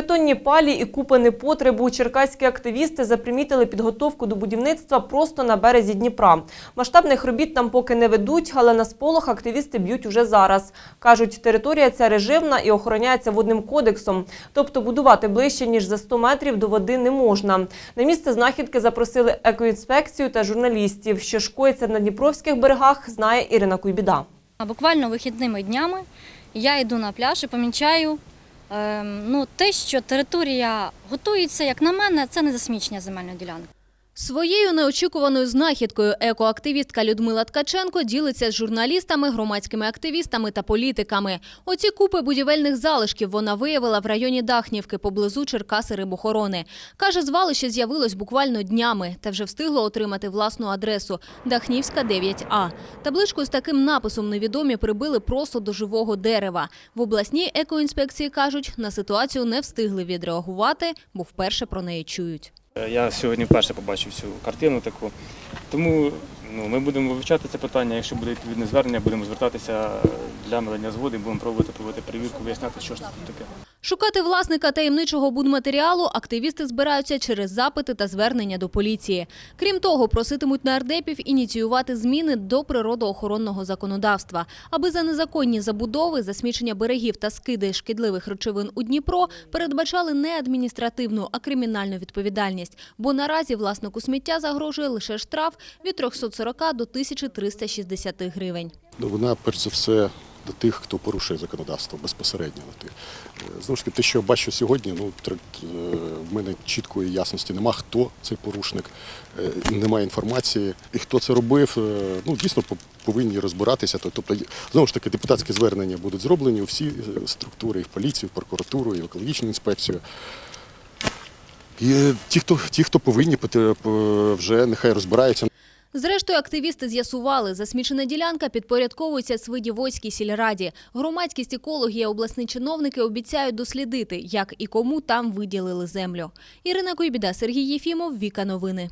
Бетонні палі і купи непотребу черкаські активісти запримітили підготовку до будівництва просто на березі Дніпра. Масштабних робіт там поки не ведуть, але на сполох активісти б'ють уже зараз. Кажуть, територія ця режимна і охороняється водним кодексом. Тобто будувати ближче, ніж за 100 метрів до води не можна. На місце знахідки запросили екоінспекцію та журналістів. Що ж на дніпровських берегах, знає Ірина Куйбіда. Буквально вихідними днями я йду на пляж і помічаю ну, те, що територія готується, як на мене, це не засмічення земельної ділянки. Своєю неочікуваною знахідкою екоактивістка Людмила Ткаченко ділиться з журналістами, громадськими активістами та політиками. Оці купи будівельних залишків вона виявила в районі Дахнівки поблизу Черкаси рибохорони. Каже, звалище з'явилось буквально днями та вже встигло отримати власну адресу – Дахнівська 9А. Табличку з таким написом невідомі прибили просто до живого дерева. В обласній екоінспекції кажуть, на ситуацію не встигли відреагувати, бо вперше про неї чують. Я сьогодні вперше побачив цю картину таку. Тому ну, ми будемо вивчати це питання. Якщо буде відповідне звернення, будемо звертатися для надання згоди, будемо пробувати проводити перевірку, виясняти, що ж це таке. Шукати власника таємничого будматеріалу активісти збираються через запити та звернення до поліції. Крім того, проситимуть нардепів ініціювати зміни до природоохоронного законодавства, аби за незаконні забудови, засмічення берегів та скиди шкідливих речовин у Дніпро передбачали не адміністративну, а кримінальну відповідальність. Бо наразі власнику сміття загрожує лише штраф від 340 до 1360 гривень. Ну, вона, перш за все, до тих, хто порушує законодавство безпосередньо. Е, Знову ж таки, те, що я бачу сьогодні, ну, е, в мене чіткої ясності нема, хто цей порушник, е, немає інформації. І хто це робив, ну, дійсно повинні розбиратися. Тобто, знову ж таки, депутатські звернення будуть зроблені у всі структури, і в поліцію, і в прокуратуру, і в екологічну інспекцію. І ті, хто, ті, хто повинні, вже нехай розбираються. Зрештою, активісти з'ясували, засмічена ділянка підпорядковується Свидівойській сільраді. Громадськість екологи і обласні чиновники обіцяють дослідити, як і кому там виділили землю. Ірина Куйбіда, Сергій Єфімов, Віка Новини.